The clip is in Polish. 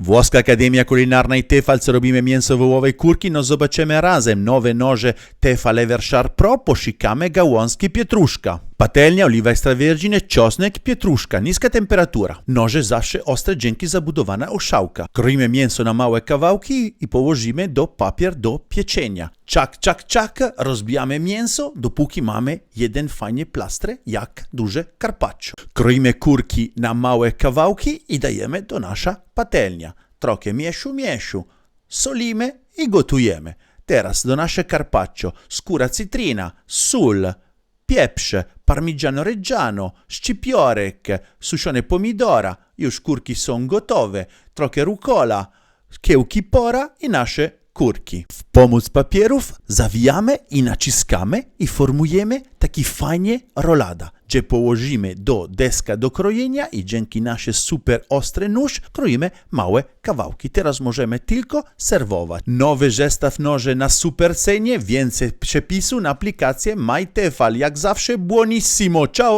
Włoska Akademia Kulinarna i Tefal, robimy mięso wołowe kurki, no zobaczymy razem. Nowe noże Tefal Eversharp Pro, poszykamy gałązki pietruszka. Patelnia, oliwa extravergine, czosnek, pietruszka, niska temperatura. Noże zawsze ostre dzięki zabudowana oszałka. Kroimy mięso na małe kawałki i położymy do papier do pieczenia. Czak, czak, czak, rozbijamy mięso, dopóki mamy jeden fajnie plastry, jak duże carpaccio. Kroimy kurki na małe kawałki i dajemy do nasza patelnia. Trochę mieszu, mieszu. Solimy i gotujemy. Teraz do nasze carpaccio, skóra cytrina, sól, pieprz, parmigiano reggiano, szczypiorek, suszone pomidora. Już kurki są gotowe. Trochę rucola, kiełki pora i nasze kurki. W pomoc papierów zawijamy i naciskamy i formujemy taki fajnie rolada, gdzie położymy do deska do krojenia i dzięki nasze super ostry nóż kroimy małe kawałki. Teraz możemy tylko serwować. Nowy zestaw noże na super cenie, więcej przepisu na aplikację MyTefal. Jak zawsze buonissimo, ciao!